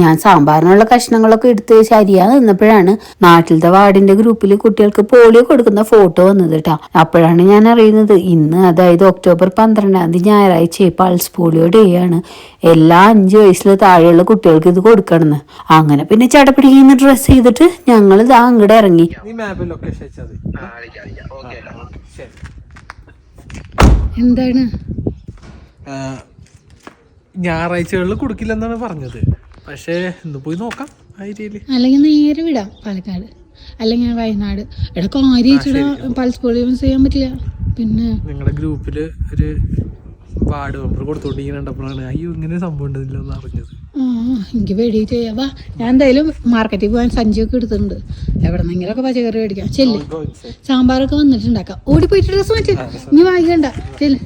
ഞാൻ സാമ്പാറിനുള്ള കഷ്ണങ്ങളൊക്കെ എടുത്ത് ശരിയാ നിന്നപ്പോഴാണ് നാട്ടിലത്തെ വാർഡിന്റെ ഗ്രൂപ്പിൽ കുട്ടികൾക്ക് പോളിയോ കൊടുക്കുന്ന ഫോട്ടോ വന്നത് കേട്ടോ അപ്പോഴാണ് ഞാൻ അറിയുന്നത് ഇന്ന് അതായത് ഒക്ടോബർ പന്ത്രണ്ടാം തീയതി ഞായറാഴ്ച പൾസ് പോളിയോ ഡേ ആണ്. എല്ലാ അഞ്ച് വയസ്സിൽ താഴെയുള്ള കുട്ടികൾക്ക് ഇത് കൊടുക്കണമെന്ന്. അങ്ങനെ പിന്നെ ചടപിടിക്കുന്ന ഡ്രസ്സ് ചെയ്തിട്ട് ഞങ്ങൾ ഇതാ അങ്ങോട്ട് ഇറങ്ങി. എന്താണ്? ഞായറാഴ്ചകളിൽ കൊടുക്കില്ലെന്നാണ് പറഞ്ഞത്. പക്ഷേ ഇന്ന് പോയി നോക്കാം അല്ലെങ്കിൽ നേരെ വിടാം പാലക്കാട്. അല്ലെങ്കിൽ വയനാട്. എടാ കാര്യമായിട്ടാ പൾസ് പോളിയോ ചെയ്യാൻ പറ്റില്ല. പിന്നെ നിങ്ങളുടെ ഗ്രൂപ്പിൽ ഒരു വാർഡ് മെമ്പർ കൊടുത്തോണ്ടിങ്ങനെ അയ്യോ ഇങ്ങനെ സംഭവം അറിഞ്ഞത് ആ എനിക്ക് പേടിയിട്ട് ചെയ്യാം. വാ ഞാൻ എന്തായാലും മാർക്കറ്റിൽ പോകാൻ സഞ്ചിയൊക്കെ എടുത്തിട്ടുണ്ട്. എവിടെ നിന്നെങ്കിലൊക്കെ പച്ചക്കറി മേടിക്കാം. ചെല്ല്. സാമ്പാറൊക്കെ വന്നിട്ടുണ്ടാക്കാം. ഓടി പോയിട്ട് ഡ്രസ് മാറ്റി. ഇനി വാങ്ങിക്കണ്ട ചെല്ല്.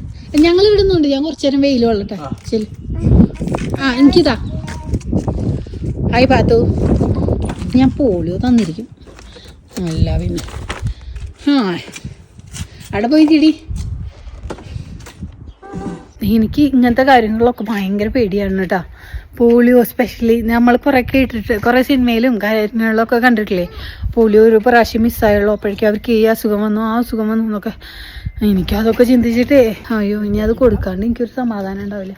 ഞങ്ങൾ ഇടുന്നുണ്ട് ഞാൻ കുറച്ചു നേരം വെയിൽ കൊള്ളട്ടെ. ചെല്ല്. ആ എനിക്കിതാ. ഹായ് പാത്തു. ഞാൻ പോളിയോ തന്നിരിക്കും. അല്ല പിന്നെ. ആ അവിടെ പോയി ചെടി എനിക്ക് ഇങ്ങനത്തെ കാര്യങ്ങളിലൊക്കെ ഭയങ്കര പേടിയാണ് കേട്ടോ. പോളിയോ സ്പെഷ്യലി നമ്മൾ കുറേ കേട്ടിട്ട് കുറേ സിനിമയിലും കാര്യങ്ങളിലൊക്കെ കണ്ടിട്ടില്ലേ? പോളിയോ ഒരു പ്രാവശ്യം മിസ്സായുള്ളൂ അപ്പോഴേക്കും അവർക്ക് ഈ അസുഖം വന്നു ആ അസുഖം വന്നു എന്നൊക്കെ. എനിക്കതൊക്കെ ചിന്തിച്ചിട്ടേ അയ്യോ ഇനി അത് കൊടുക്കാണ്ട് എനിക്കൊരു സമാധാനം ഉണ്ടാവില്ല.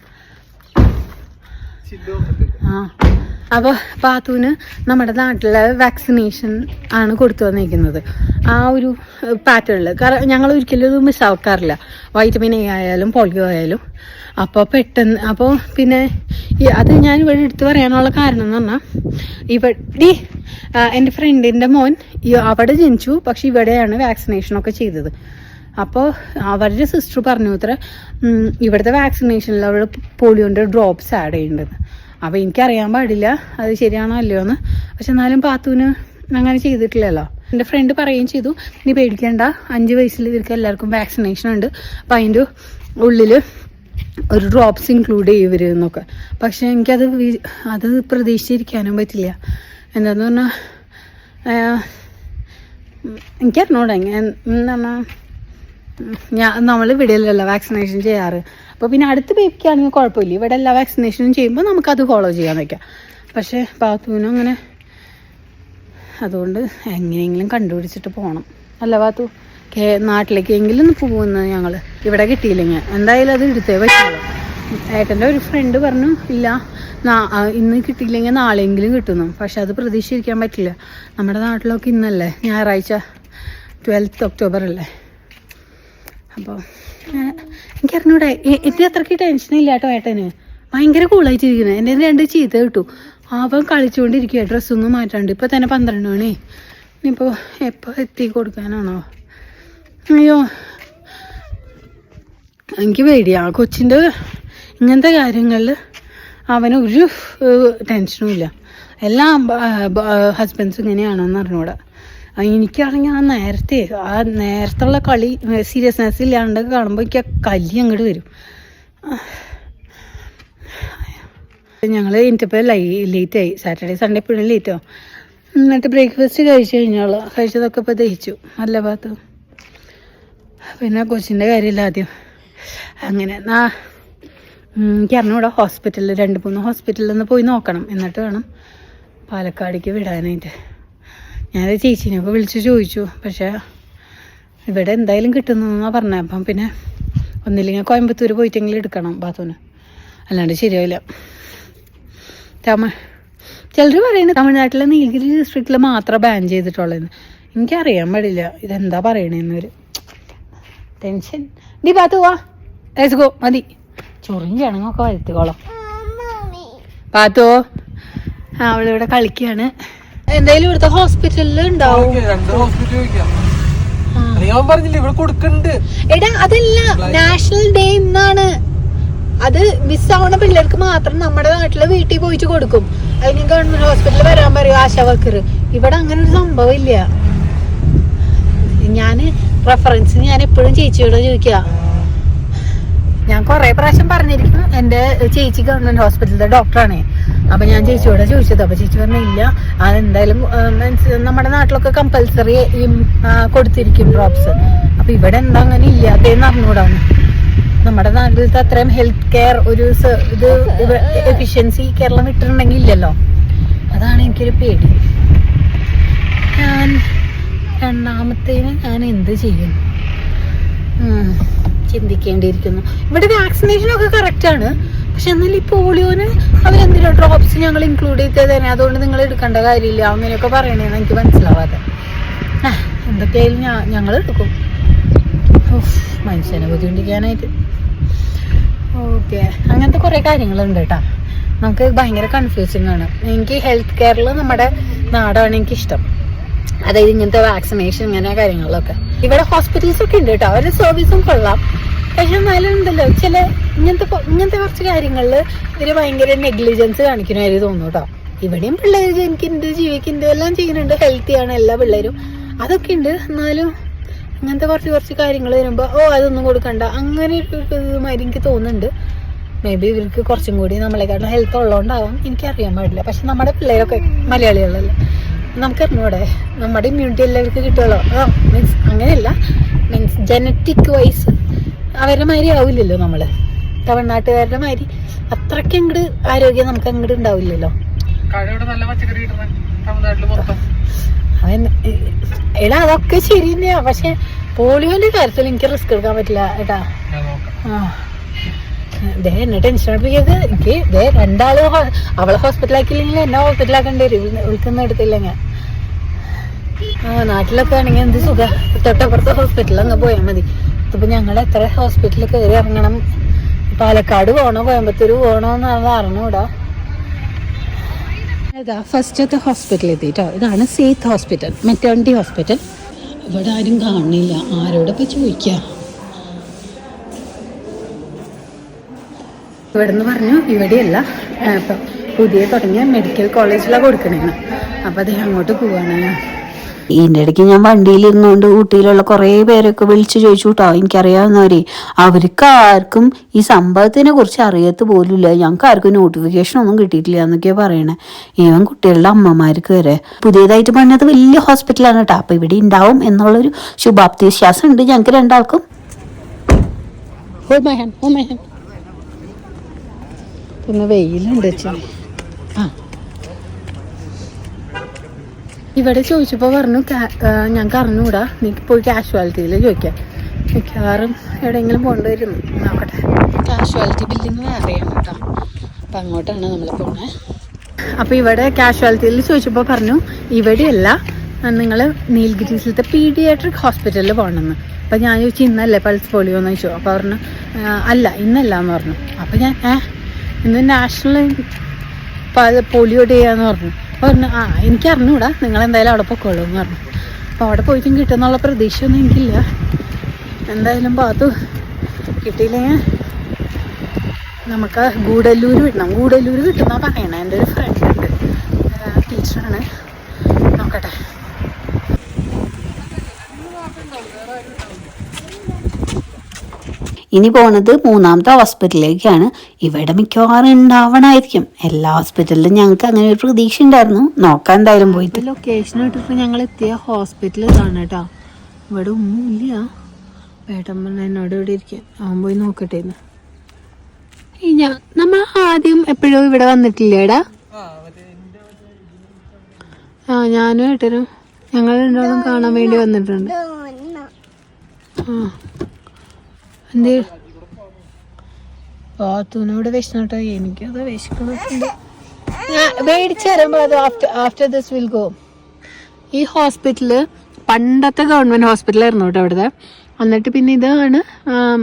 ആ. അപ്പോൾ പാത്തുവിന് നമ്മുടെ നാട്ടിലെ വാക്സിനേഷൻ ആണ് കൊടുത്തു വന്നിരിക്കുന്നത്. ആ ഒരു പാറ്റേണിൽ കാരണം ഞങ്ങൾ ഒരിക്കലും ഇത് മിസ്സാക്കാറില്ല വൈറ്റമിൻ എ ആയാലും പോളിയോ ആയാലും. അപ്പോൾ പെട്ടെന്ന് അപ്പോൾ പിന്നെ അത് ഞാൻ ഇവിടെ എടുത്തു പറയാനുള്ള കാരണം എന്ന് പറഞ്ഞാൽ ഇവിടെ എന്റെ ഫ്രണ്ടിന്റെ മോൻ അവിടെ ജനിച്ചു പക്ഷെ ഇവിടെയാണ് വാക്സിനേഷനൊക്കെ ചെയ്തത്. അപ്പോൾ അവരുടെ സിസ്റ്റർ പറഞ്ഞു ഇത്ര ഇവിടുത്തെ വാക്സിനേഷനിൽ അവിടെ പോളിയോന്റെ ഡ്രോപ്സ് ആഡ് ചെയ്യുന്നുണ്ട്. അപ്പോൾ എനിക്കറിയാൻ പാടില്ല. അത് ശരിയാണോ അല്ലയോ എന്ന്. പക്ഷെ എന്നാലും പാത്തുവിന് അങ്ങനെ ചെയ്തിട്ടില്ലല്ലോ. എന്റെ ഫ്രണ്ട് പറയുകയും ചെയ്തു നീ പേടിക്കേണ്ട. അഞ്ച് വയസ്സിൽ ഇവർക്ക് എല്ലാവർക്കും വാക്സിനേഷൻ ഉണ്ട്. അപ്പം അതിന്റെ ഉള്ളിൽ ഒരു ഡ്രോപ്സ് ഇൻക്ലൂഡ് ചെയ്യും ഇവർ എന്നൊക്കെ. പക്ഷെ എനിക്കത് അത് പ്രതീക്ഷിച്ചിരിക്കാനും പറ്റില്ല. എന്താന്ന് പറഞ്ഞാൽ എനിക്കറിഞ്ഞൂടെ. ഞാൻ നമ്മൾ ഇവിടെയല്ലല്ലോ വാക്സിനേഷൻ ചെയ്യാറ്. അപ്പോൾ പിന്നെ അടുത്ത ബേബിക്കാണെങ്കിൽ കുഴപ്പമില്ല. ഇവിടെ എല്ലാ വാക്സിനേഷനും ചെയ്യുമ്പോൾ നമുക്കത് ഫോളോ ചെയ്യാൻ വയ്ക്കാം പക്ഷേ പാത്തുവിനും അങ്ങനെ അതുകൊണ്ട് എങ്ങനെയെങ്കിലും കണ്ടുപിടിച്ചിട്ട് പോകണം അല്ല പാത്തു കേ നാട്ടിലേക്കെങ്കിലും ഒന്ന് പോകുന്നത് ഞങ്ങൾ ഇവിടെ കിട്ടിയില്ലെങ്കിൽ. എന്തായാലും അത് എടുത്തേ പറ്റുള്ളൂ. ഏട്ടന്റെ ഒരു ഫ്രണ്ട് പറഞ്ഞു ഇല്ല ഇന്ന് കിട്ടിയില്ലെങ്കിൽ നാളെയെങ്കിലും കിട്ടുന്നു പക്ഷെ അത് പ്രതീക്ഷിച്ചിരിക്കാൻ പറ്റില്ല. നമ്മുടെ നാട്ടിലൊക്കെ ഇന്നല്ലേ? ഞായറാഴ്ച ട്വൽത്ത് ഒക്ടോബർ അല്ലേ? അപ്പോൾ എനിക്കറിഞ്ഞൂടെ. അറിഞ്ഞൂടെ ഇത് അത്രയ്ക്ക് ടെൻഷനില്ല കേട്ടോ ഏട്ടന്. ഭയങ്കര കൂളായിട്ടിരിക്കുന്നത് എന്റെ രണ്ട് ചീത്ത കിട്ടു. അവൻ കളിച്ചുകൊണ്ടിരിക്കുക ഡ്രസ്സൊന്നും മാറ്റാണ്ട്. ഇപ്പോൾ തന്നെ പന്ത്രണ്ട് മണി. ഇനിയിപ്പോൾ എപ്പോൾ എത്തി കൊടുക്കാനാണോ? അയ്യോ. എനിക്ക് പേടിയാ. കൊച്ചിന്റെ ഇങ്ങനത്തെ കാര്യങ്ങളിൽ അവന് ഒരു ടെൻഷനും ഇല്ല. എല്ലാ ഹസ്ബൻഡ്സും ഇങ്ങനെയാണോ എന്ന് അറിഞ്ഞൂടാ. എനിക്കാണെങ്കിൽ ആ നേരത്തെ ആ നേരത്തുള്ള കളി സീരിയസ്നെസ് ഇല്ലാണ്ട് കാണുമ്പോൾ എനിക്ക് ആ കലി അങ്ങോട്ട് വരും. ഞങ്ങൾ എനിക്കിപ്പോൾ ലൈ ആയി. സാറ്റർഡേ സൺഡേ എപ്പോഴും ലേറ്റോ എന്നിട്ട് ബ്രേക്ക്ഫാസ്റ്റ് കഴിച്ചു കഴിഞ്ഞോളാം. കഴിച്ചതൊക്കെ ഇപ്പോൾ ദഹിച്ചു. നല്ല ഭാഗത്ത് പിന്നെ കൊച്ചിന്റെ കാര്യമില്ല ആദ്യം. അങ്ങനെ നാ എനിക്കറിഞ്ഞു എനിക്ക് അറിഞ്ഞൂടാ ഹോസ്പിറ്റലിൽ രണ്ട് മൂന്ന് ഹോസ്പിറ്റലിൽ നിന്ന് പോയി നോക്കണം. എന്നിട്ട് വേണം പാലക്കാടേക്ക് വിടാനായിട്ട്. ഞാൻ ചേച്ചീനൊക്കെ വിളിച്ച് ചോദിച്ചു പക്ഷേ ഇവിടെ എന്തായാലും കിട്ടുന്നതെന്നാണ് പറഞ്ഞത് അപ്പം പിന്നെ ഒന്നില്ലെങ്കിൽ കോയമ്പത്തൂർ പോയിട്ടെങ്കിലും എടുക്കണം ബാത്തൂന് അല്ലാണ്ട് ശരിയാവില്ല തമിഴ് ചിലർ പറയുന്നത് തമിഴ്നാട്ടിലെ നീലഗിരി ഡിസ്ട്രിക്റ്റിൽ മാത്രം ബാൻ ചെയ്തിട്ടുള്ളതെന്ന് എനിക്കറിയാൻ പാടില്ല. ഇതെന്താ പറയണേന്ന് ഒരു ടെൻഷൻ. നീ പാത്തു വാ ഗോ മതി. ചൊറിയും ചണങ്ങൊക്കെ വരുത്തിക്കോളാം. പാത്തോ ആ അവളിവിടെ കളിക്കുകയാണ് എന്തായാലും ഇവിടുത്തെ ഹോസ്പിറ്റലിൽ ഉണ്ടാവും. രണ്ട് ഹോസ്പിറ്റൽ ചോദിക്കാം. ഇവിടെ കൊടുക്കണ്ട്. എടാ അതല്ല നാഷണൽ ഡേ ഇന്നാണ്. അത് മിസ്സാവണ പിള്ളേർക്ക് മാത്രം നമ്മുടെ നാട്ടിലെ വീട്ടിൽ പോയിട്ട് കൊടുക്കും. അതിന് ഗവൺമെന്റ് ഹോസ്പിറ്റലിൽ വരാൻ പറയും ആശാ വർക്കർ ഇവിടെ അങ്ങനെ ഒരു സംഭവം ഇല്ല. ഞാൻ റെഫറൻസ് ഞാൻ എപ്പോഴും ചേച്ചിയോട് ചോദിക്കുക ഞാൻ കുറെ പ്രാവശ്യം പറഞ്ഞിരിക്കും എന്റെ ചേച്ചി ഗവൺമെന്റ് ഹോസ്പിറ്റലിലെ ഡോക്ടറാണ് അപ്പൊ ഞാൻ ചേച്ചിയോട് ചോദിച്ചത് അപ്പൊ ചേച്ചി പറഞ്ഞില്ല അതെന്തായാലും മീൻസ് നമ്മുടെ നാട്ടിലൊക്കെ കമ്പൽസറി കൊടുത്തിരിക്കും ഡ്രോപ്സ് അപ്പൊ ഇവിടെ എന്താ അങ്ങനെ ഇല്ലാത്തതെന്ന് അറിഞ്ഞൂടാണ് നമ്മുടെ നാട്ടിലത്തെ അത്രയും ഹെൽത്ത് കെയർ ഒരു ഇത് എഫിഷ്യൻസി കേരളം വിട്ടിട്ടുണ്ടെങ്കിൽ ഇല്ലല്ലോ. അതാണ് എനിക്കൊരു പേടി. ഞാൻ രണ്ടാമത്തേന് ഞാൻ എന്ത് ചെയ്യും? ചിന്തിക്കേണ്ടിയിരിക്കുന്നു. ഇവിടെ വാക്സിനേഷൻ ഒക്കെ കറക്റ്റ് ആണ്. പക്ഷെ എന്നാൽ ഈ പോളിയോന് അവരെന്തിനാ ഡ്രോപ്സ് ഞങ്ങൾ ഇൻക്ലൂഡ് ചെയ്തത് തന്നെ? അതുകൊണ്ട് നിങ്ങൾ എടുക്കേണ്ട കാര്യമില്ല. അങ്ങനെയൊക്കെ പറയണേന്ന് എനിക്ക് മനസ്സിലാവാതെ. എന്തൊക്കെയായാലും ഞാൻ ഞങ്ങൾ എടുക്കും. മനുഷ്യനെ ബുദ്ധിമുട്ടിക്കാനായിട്ട്. ഓക്കെ. അങ്ങനത്തെ കുറേ കാര്യങ്ങളുണ്ട് കേട്ടോ. നമുക്ക് ഭയങ്കര കൺഫ്യൂസിങ് ആണ്. എനിക്ക് ഹെൽത്ത് കെയറിൽ നമ്മുടെ നാടാണ് എനിക്ക് ഇഷ്ടം അതായത് ഇങ്ങനത്തെ വാക്സിനേഷൻ ഇങ്ങനെ കാര്യങ്ങളിലൊക്കെ. ഇവിടെ ഹോസ്പിറ്റൽസ് ഒക്കെ ഉണ്ട് കേട്ടോ. അവരുടെ സർവീസും കൊള്ളാം. പക്ഷെ എന്നാലും ഉണ്ടല്ലോ ചില ഇങ്ങനത്തെ ഇങ്ങനത്തെ കുറച്ച് കാര്യങ്ങളിൽ ഇവർ ഭയങ്കര നെഗ്ലിജൻസ് കാണിക്കുന്നവര് തോന്നുന്നു കേട്ടോ ഇവിടെയും പിള്ളേർ ജനിക്കുന്നുണ്ട് ജീവിക്കുന്നുണ്ട് എല്ലാം ചെയ്യുന്നുണ്ട് ഹെൽത്തിയാണ് എല്ലാ പിള്ളേരും. അതൊക്കെ ഉണ്ട്. എന്നാലും അങ്ങനത്തെ കുറച്ച് കുറച്ച് കാര്യങ്ങൾ വരുമ്പോൾ ഓ അതൊന്നും കൊടുക്കണ്ട. അങ്ങനെ ഒരു ഇതുമാതിരി എനിക്ക് തോന്നുന്നുണ്ട്. മേ ബി ഇവർക്ക് കുറച്ചും കൂടി നമ്മളെക്കാട്ടും ഹെൽത്ത് ഉള്ളതുകൊണ്ടാവാം. എനിക്കറിയാൻ പാടില്ല. പക്ഷെ നമ്മുടെ പിള്ളേരൊക്കെ മലയാളികളല്ലേ. നമുക്കറിഞ്ഞൂടെ നമ്മുടെ ഇമ്മ്യൂണിറ്റി എല്ലാവർക്കും കിട്ടുമല്ലോ മീൻസ് അങ്ങനെയല്ല. മീൻസ് ജനറ്റിക് വൈസ് അവരുടെ മാതിരി ആവില്ലല്ലോ നമ്മൾ. തമിഴ്നാട്ടുകാരുടെ മാതിരി. അത്രയ്ക്ക് അങ്ങോട്ട് ആരോഗ്യം നമുക്ക് അങ്ങോട്ട് ഉണ്ടാവില്ലല്ലോ. അവൻ എടാ അതൊക്കെ ശരി തന്നെയാ പക്ഷെ പോളിയോന്റെ കാര്യത്തിൽ എനിക്ക് റിസ്ക് എടുക്കാൻ പറ്റില്ല ഏട്ടാ. ദേ എന്നെ ടെൻഷൻ അടിപ്പിക്കരുത്. എനിക്ക് ദേ രണ്ടാൾ അവളെ ഹോസ്പിറ്റലാക്കിയില്ലെങ്കിൽ എന്നെ ഹോസ്പിറ്റലാക്കേണ്ടി വരും. വിളിക്കുന്ന ഞാൻ. ആ നാട്ടിലൊക്കെ ആണെങ്കിൽ എന്ത് സുഖ? തൊട്ടപ്പുറത്തെ ഹോസ്പിറ്റലിൽ അങ്ങ് പോയാൽ മതി. ഇതിപ്പോ ഞങ്ങൾ എത്ര ഹോസ്പിറ്റലിൽ കയറി ഇറങ്ങണം? പാലക്കാട് പോകണോ കോയമ്പത്തൂർ പോകണോ എന്നാണ് അറിഞ്ഞൂടാ ഇതാ ഫസ്റ്റത്തെ ഹോസ്പിറ്റൽ എത്തിട്ടോ. ഇതാണ് സേത്ത് ഹോസ്പിറ്റൽ മെറ്റേണിറ്റി ഹോസ്പിറ്റൽ ഇവിടെ ആരും കാണില്ല ആരോടൊക്കെ ചോദിക്കുക നിന്ന് പറഞ്ഞു ഇവിടെയല്ല. ഇപ്പം പുതിയ തുടങ്ങിയ മെഡിക്കൽ കോളേജിലാണ് കൊടുക്കണേന്ന്. അപ്പം അദ്ദേഹം അങ്ങോട്ട് പോവാണ് ഞാൻ ഇതിന്റെ ഇടയ്ക്ക് ഞാൻ വണ്ടിയിൽ ഇരുന്നുകൊണ്ട് ഊട്ടിയിലുള്ള കുറേ പേരൊക്കെ വിളിച്ചു ചോദിച്ചു കേട്ടോ എനിക്കറിയാവുന്നവരെ. അവർക്ക് ആർക്കും ഈ സംഭവത്തിനെ കുറിച്ച് അറിയത്ത് പോലുമില്ല. ഞങ്ങൾക്ക് ആർക്കും നോട്ടിഫിക്കേഷൻ ഒന്നും കിട്ടിയിട്ടില്ല എന്നൊക്കെയാ പറയണേ. ഈവൻ കുട്ടികളുടെ അമ്മമാർക്ക് വരെ. പുതിയതായിട്ട് പറഞ്ഞത് വലിയ ഹോസ്പിറ്റലാണ് കേട്ടോ അപ്പൊ ഇവിടെ ഉണ്ടാവും എന്നുള്ളൊരു ശുഭാപ്തി വിശ്വാസം ഉണ്ട് ഞങ്ങൾക്ക് രണ്ടാൾക്കും. Hold my hand hold my hand പിന്നെ വെയിലുണ്ട്. ആ. ഇവിടെ ചോദിച്ചപ്പോൾ പറഞ്ഞു ഞങ്ങൾക്ക് അറിഞ്ഞൂടാ നീ പോയി കാഷ്വാലിറ്റിയിൽ ചോദിക്കാം. മിക്കവാറും എവിടെയെങ്കിലും പോകേണ്ടി വരും. നോക്കട്ടെ കാഷ്വാലിറ്റി ബില്ലിങ് വേറെയാണ് കേട്ടോ. അപ്പം അങ്ങോട്ടാണ് നമ്മൾ പോകുന്നത് അപ്പോൾ ഇവിടെ കാഷ്വാലിറ്റിയിൽ ചോദിച്ചപ്പോൾ പറഞ്ഞു ഇവിടെയല്ല നിങ്ങൾ നീൽഗിരീസിലത്തെ പീഡിയാട്രിക് ഹോസ്പിറ്റലിൽ പോകണമെന്ന്. അപ്പം ഞാൻ ചോദിച്ചു ഇന്നല്ലേ പൾസ് പോളിയോ? എന്ന് ചോദിച്ചു. അപ്പോൾ പറഞ്ഞു അല്ല ഇന്നല്ല എന്ന് പറഞ്ഞു. അപ്പോൾ ഞാൻ ഏഹ് ഇന്ന് നാഷണൽ പോളിയോ ഡേ ആണെന്ന് പറഞ്ഞു. അപ്പോൾ പറഞ്ഞു ആ എനിക്ക് അറിഞ്ഞൂടാ നിങ്ങൾ എന്തായാലും അവിടെ പൊക്കോളൂ എന്ന് പറഞ്ഞു. അപ്പോൾ അവിടെ പോയിട്ടും കിട്ടുമെന്നുള്ള പ്രതീക്ഷയൊന്നും എനിക്കില്ല. എന്തായാലും പാത്തു കിട്ടിയില്ലെങ്കിൽ നമുക്ക് ഗൂഡല്ലൂർ വിടണം ഗൂഡല്ലൂർ കിട്ടുന്ന പറയണേ. എന്റെ ഒരു ഫ്രണ്ട് ഉണ്ട്. ടീച്ചറാണ് നോക്കട്ടെ. ഇനി പോണത് മൂന്നാമത്തെ ഹോസ്പിറ്റലിലേക്കാണ്. ഇവിടെ മിക്കവാറും ഉണ്ടാവണമായിരിക്കും എല്ലാ ഹോസ്പിറ്റലിലും ഞങ്ങൾക്ക് അങ്ങനെ ഒരു പ്രതീക്ഷ ഉണ്ടായിരുന്നു. നോക്കാൻ എന്തായാലും പോയിട്ട്. ലൊക്കേഷൻ ഇട്ടിട്ട് ഞങ്ങൾ എത്തിയ ഹോസ്പിറ്റൽ ഇതാണ് കേട്ടോ. ഇവിടെ ഒന്നുമില്ല. പറഞ്ഞ എന്നോട് ഇവിടെ ഇരിക്കാൻ അവൻ പോയി നോക്കട്ടെ നമ്മൾ ആദ്യം എപ്പോഴും ഇവിടെ വന്നിട്ടില്ലേടാ ആ ഞാനും ഏട്ടനും ഞങ്ങൾ രണ്ടാളും കാണാൻ വേണ്ടി വന്നിട്ടുണ്ട്. ആ. After after this will go ഈ ഹോസ്പിറ്റൽ പണ്ടത്തെ ഗവൺമെന്റ് ഹോസ്പിറ്റലായിരുന്നു കേട്ടോ അവിടുത്തെ. എന്നിട്ട് പിന്നെ ഇതാണ്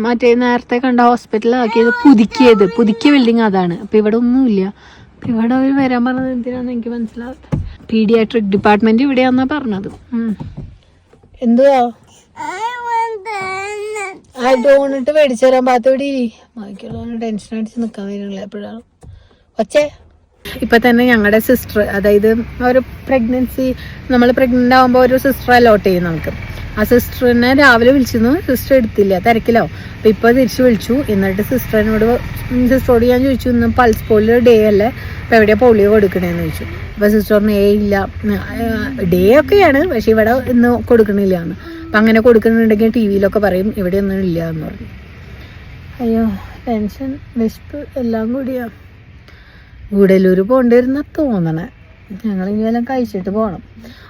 മറ്റേ നേരത്തെ കണ്ട ഹോസ്പിറ്റൽ ആക്കിയത് പുതുക്കിയത്. പുതുക്കിയ ബിൽഡിംഗ് അതാണ്. അപ്പൊ ഇവിടെ ഒന്നുമില്ല. അപ്പൊ ഇവിടെ അവർ വരാൻ പറഞ്ഞത് എന്തിനാന്ന് എനിക്ക് മനസ്സിലാവാത്ത പീഡിയാട്രിക് ഡിപ്പാർട്ട്മെന്റ് ഇവിടെയാന്നാ പറഞ്ഞത്. എന്തുവാ? ആ ഡോണിട്ട് മേടിച്ചു തരാൻ പാത്തോടി ബാക്കിയുള്ളവന് ടെൻഷൻ അടിച്ച് നിൽക്കാൻ വരുന്നില്ല എപ്പോഴാണ്. ഒച്ചേ ഇപ്പൊ തന്നെ ഞങ്ങളുടെ സിസ്റ്റർ അതായത് ഒരു പ്രഗ്നൻസി നമ്മൾ പ്രഗ്നന്റ് ആകുമ്പോൾ ഒരു സിസ്റ്റർ അലോട്ട് ചെയ്യും നമുക്ക്. ആ സിസ്റ്ററിനെ രാവിലെ വിളിച്ചിരുന്നു സിസ്റ്റർ എടുത്തില്ല തിരക്കിലോ അപ്പൊ ഇപ്പൊ തിരിച്ചു വിളിച്ചു. എന്നിട്ട് സിസ്റ്ററിനോട് സിസ്റ്ററോട് ഞാൻ ചോദിച്ചു ഇന്ന് പൾസ് പോളിയോ ഡേ അല്ലേ? അപ്പൊ എവിടെയാ പോളിയോ കൊടുക്കണേന്ന് ചോദിച്ചു. അപ്പൊ സിസ്റ്റർ പറഞ്ഞു ഏ ഇല്ല ഡേ ഒക്കെയാണ് പക്ഷെ ഇവിടെ ഇന്ന് കൊടുക്കണില്ല. എന്ന് അപ്പൊ അങ്ങനെ കൊടുക്കുന്നുണ്ടെങ്കിൽ ടി വിയിലൊക്കെ പറയും ഇവിടെ ഒന്നും ഇല്ല എന്ന് പറഞ്ഞു. അയ്യോ ടെൻഷൻ വിശപ്പ് എല്ലാം കൂടിയാണ് ഗൂഡല്ലൂർ പോകേണ്ടി വരുന്ന തോന്നണേ. ഞങ്ങൾ ഇനി വല്ലതും കഴിച്ചിട്ട് പോകണം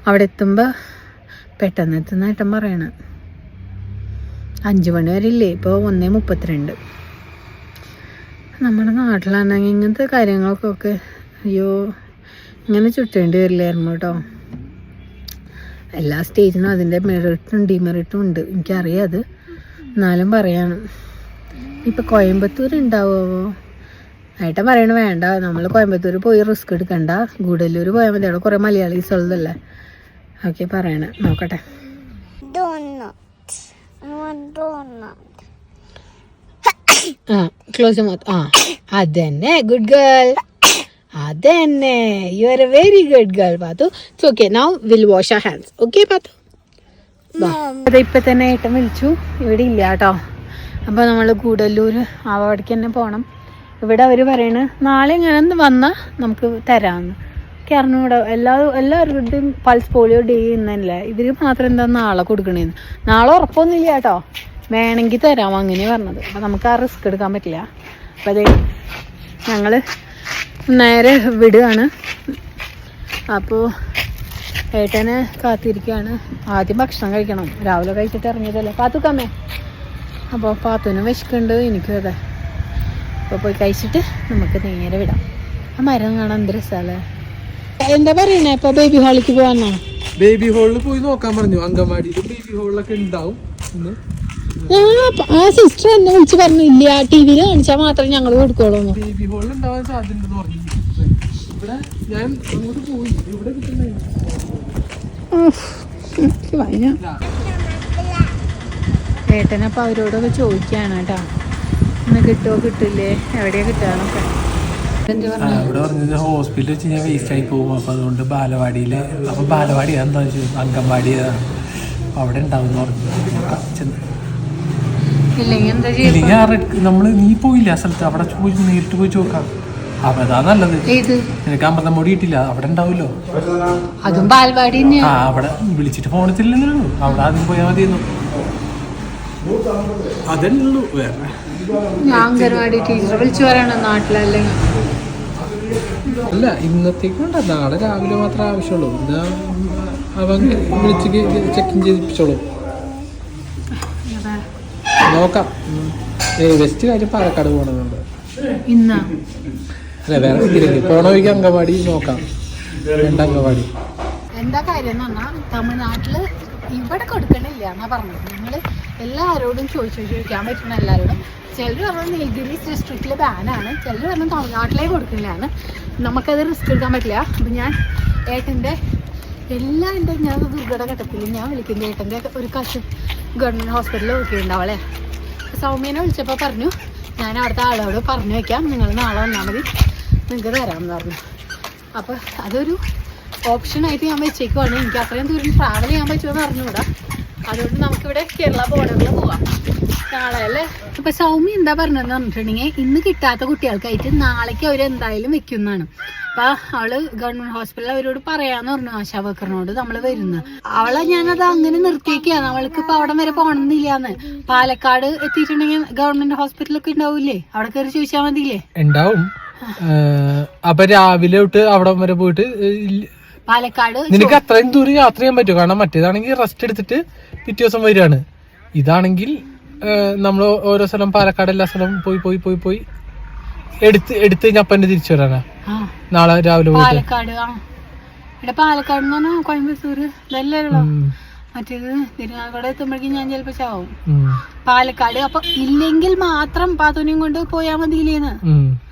അവിടെ എത്തുമ്പോൾ പെട്ടെന്ന് എത്തുന്ന ഏട്ടൻ പറയണ. അഞ്ച് മണി വരെ ഇല്ലേ? ഇപ്പോൾ ഒന്നേ മുപ്പത്തിരണ്ട്. നമ്മുടെ നാട്ടിലാണെങ്കിൽ ഇങ്ങനത്തെ കാര്യങ്ങൾക്കൊക്കെ അയ്യോ ഇങ്ങനെ ചുറ്റേണ്ടി വരില്ലായിരുന്നു കേട്ടോ. എല്ലാ സ്റ്റേജിനും അതിന്റെ മെറിറ്റും ഡിമെറിറ്റും ഉണ്ട്. എനിക്കറിയാം അത്. എന്നാലും പറയാണ്. ഇപ്പം കോയമ്പത്തൂർ ഉണ്ടാവുമോ ഏട്ടൻ പറയണ വേണ്ട നമ്മൾ കോയമ്പത്തൂർ പോയി റിസ്ക് എടുക്കണ്ട. ഗൂഡല്ലൂർ പോയാൽ മതി. അവിടെ കുറേ മലയാളീസ് ഉള്ളതല്ലേ ഓക്കെ പറയണ. നോക്കട്ടെ. ആ ക്ലോസ് മൗത്ത് ആ അതന്നെ. ഗുഡ് ഗേൾ അതന്നെ. You are a very good girl Pathu. It's okay now will wash ആ ഹാൻഡ്സ് ഓക്കെ പാത്തു? അത് ഇപ്പൊ തന്നെ ഏട്ടൻ വിളിച്ചു. ഇവിടെ ഇല്ല കേട്ടോ. അപ്പോൾ നമ്മൾ കൂടല്ലൂർ അവിടേക്ക് തന്നെ പോകണം ഇവിടെ അവർ പറയണ നാളെ ഇങ്ങനെ വന്നാൽ നമുക്ക് തരാമെന്ന് എനിക്ക് എല്ലാ എല്ലാവരുടെയും പൾസ് പോളിയോ ഡേ ഇന്നല്ലേ ഇവർ മാത്രം എന്താ നാളെ കൊടുക്കണേന്ന്. നാളെ ഉറപ്പൊന്നുമില്ല കേട്ടോ. വേണമെങ്കിൽ തരാം അങ്ങനെ പറഞ്ഞത്. അപ്പം നമുക്ക് ആ റിസ്ക് എടുക്കാൻ പറ്റില്ല. അപ്പം അതെ ഞങ്ങൾ നേരെ വിടുകയാണ് അപ്പോൾ ഏട്ടനെ കാത്തിരിക്കുകയാണ് ആദ്യം ഭക്ഷണം കഴിക്കണം. രാവിലെ കഴിച്ചിട്ട് ഇറങ്ങിയതല്ലേ. പാത്തുക്കമ്മേ അപ്പോൾ പാത്തുനും വിശക്കുന്നുണ്ട് എനിക്കും അതെ. അപ്പോൾ പോയി കഴിച്ചിട്ട് നമുക്ക് നേരെ വിടാം. ആ മരം കാണാൻ എന്ത് രസമല്ലേ എന്താ പറയണേ? ഇപ്പൊ ബേബി ഹാളിലേക്ക് പോവാന്നോ ബേബി ഹോളിൽ പോയി നോക്കാൻ പറഞ്ഞു. അങ്കമാടിയിൽ ബേബി ഹോളിലൊക്കെ ഉണ്ടാവും. ആ സിസ്റ്റർ എന്നെ വിളിച്ച് പറഞ്ഞു ഇല്ല ടി വിയിൽ കാണിച്ചാൽ മാത്രം ഞങ്ങൾ കൊടുക്കുള്ളൂ പറഞ്ഞു ഏട്ടനപ്പോൾ അവരോടൊക്കെ ചോദിക്കാണ് കേട്ടോ. ഇന്ന് കിട്ടുമോ കിട്ടില്ലേ? എവിടെയാ കിട്ടാന്നൊക്കെ. ഇവിടെ പറഞ്ഞത് ഹോസ്പിറ്റലിൽ വെച്ച് ഞാൻ വേസ്റ്റ് ആയി പോകും. അപ്പൊ അതുകൊണ്ട് ബാലവാടിയിൽ അപ്പൊ ബാലവാടി എന്താ വെച്ചു? അങ്കൻവാടി അവിടെ ഉണ്ടാവും പറഞ്ഞു. ചെന്ന്. ഇല്ലെങ്കിൽ എന്താ ചെയ്യുക ആ റെഡ് നമ്മൾ നീ പോയില്ല ആ സ്ഥലത്ത്. അവിടെ പോയി നേരിട്ട് പോയി ചോക്കാം അതാ നല്ലത്. നിനക്ക് അമ്പലം കിട്ടില്ല. അവിടെ ഉണ്ടാവുമല്ലോ. അതും ആ അവിടെ വിളിച്ചിട്ട് ഫോണത്തില്ലല്ലോ അവിടെ ആദ്യം പോയാൽ മതിയെന്നു. അതല്ലേ വേറെ. ഞാൻ അംഗൻവാടി ടീച്ചർ വിളിച്ചു പറയണം നാട്ടിലല്ലെങ്കിൽ അല്ല ഇന്നത്തേക്കുണ്ട. നാളെ രാവിലെ മാത്രമേ ആവശ്യമുള്ളൂ. എന്താ അവൻ വിളിച്ച് ചെക്കിങ് ചെയ്തിപ്പിച്ചോളൂ നോക്കാം. വെസ്റ്റ് കാര്യം പാലക്കാട് പോകണമെന്നുണ്ട് ഇന്നാ? അല്ല വേറെ സ്ഥിരം പോണ വഴിക്ക് അങ്കവാടി നോക്കാം. രണ്ട് അങ്കവാടി എന്താ കാര്യം എന്ന് പറഞ്ഞാൽ തമിഴ്നാട്ടിൽ ഇവിടെ കൊടുക്കണില്ല എന്നാ പറഞ്ഞത്. നിങ്ങൾ എല്ലാവരോടും ചോദിച്ചു ചോദിക്കാൻ പറ്റുന്ന എല്ലാവരോടും ചിലർ പറഞ്ഞു നീലഗിരി ഡിസ്ട്രിക്റ്റിലെ ബാനാണ് ചിലർ പറഞ്ഞു തമിഴ്നാട്ടിലേ കൊടുക്കില്ലാന്ന് നമുക്കത് റിസ്ക് എടുക്കാൻ പറ്റില്ല. അപ്പം ഞാൻ ഏട്ടന്റെ എല്ലാ എന്റെ ഞാൻ ദുർഘട ഘട്ടത്തിൽ ഞാൻ വിളിക്കുന്ന. ഏട്ടന്റെ ഒരു കാശ് ഗവൺമെന്റ് ഹോസ്പിറ്റലിൽ വർക്ക് സൗമ്യനെ വിളിച്ചപ്പോൾ പറഞ്ഞു ഞാൻ അവിടുത്തെ ആളോട് പറഞ്ഞു വയ്ക്കാം നിങ്ങൾ നാളെ വന്നാൽ മതി. നിങ്ങൾക്ക് തരാമെന്ന് പറഞ്ഞു. അപ്പോൾ അതൊരു ഓപ്ഷനായിട്ട് ഞാൻ വെച്ചേക്കുവാണ്. എനിക്ക് അത്രയും ദൂരം ട്രാവൽ ചെയ്യാൻ പറ്റുമെന്ന് അറിഞ്ഞുകൂടാ. അതുകൊണ്ട് നമുക്കിവിടെ കേരള ബോർഡറിൽ പോവാം. നാളെ അല്ലേ? അപ്പൊ സൗമ്യ എന്താ പറഞ്ഞതെന്ന് പറഞ്ഞിട്ടുണ്ടെങ്കിൽ ഇന്ന് കിട്ടാത്ത കുട്ടികൾക്കായിട്ട് നാളേക്ക് അവർ എന്തായാലും വെക്കുന്നതാണ്. അപ്പൊ അവൾ ഗവൺമെന്റ് ഹോസ്പിറ്റലിൽ അവരോട് പറയാന്ന് പറഞ്ഞു ആശാ വർക്കറിനോട് നമ്മൾ വരുന്നത് അവളെ ഞാനത് അങ്ങനെ നിർത്തിയേക്കാണ്. അവൾക്ക് ഇപ്പൊ അവിടെ വരെ പോകണമെന്നില്ലാന്ന് പാലക്കാട് എത്തിയിട്ടുണ്ടെങ്കിൽ ഗവൺമെന്റ് ഹോസ്പിറ്റലൊക്കെ ഉണ്ടാവൂലേ അവിടെ കയറി ചോദിച്ചാൽ മതിയില്ലേ? ഉണ്ടാവും. അപ്പൊ രാവിലെ തൊട്ട് അവിടെ വരെ പോയിട്ട് പാലക്കാട് നിനക്ക് അത്രയും ദൂരം യാത്ര ചെയ്യാൻ പറ്റും കാരണം മറ്റേതാണെങ്കിൽ റെസ്റ്റ് എടുത്തിട്ട് പിറ്റേ ദിവസം വരികയാണ്. ഇതാണെങ്കിൽ നമ്മൾ ഓരോ സ്ഥലം പാലക്കാട് എല്ലാ സ്ഥലവും പോയി പോയി പോയി പോയി എടുത്ത് എടുത്ത് കഴിഞ്ഞാൽ അപ്പൊ തിരിച്ചു വരാനാ. നാളെ രാവിലെ പാലക്കാട് ആ. ഇവിടെ പാലക്കാട് എന്ന് പറഞ്ഞാൽ കോയമ്പത്തൂര് ഇതല്ലേ ഉള്ളു? ഉം, മറ്റേത് തിരുനാഗോടെ എത്തുമ്പോഴേക്കും ഞാൻ ചിലപ്പോ ചാവും. പാലക്കാട്. അപ്പൊ ഇല്ലെങ്കിൽ മാത്രം പാത്തുനിയും കൊണ്ട് പോയാ മതിയില്ലേന്ന്.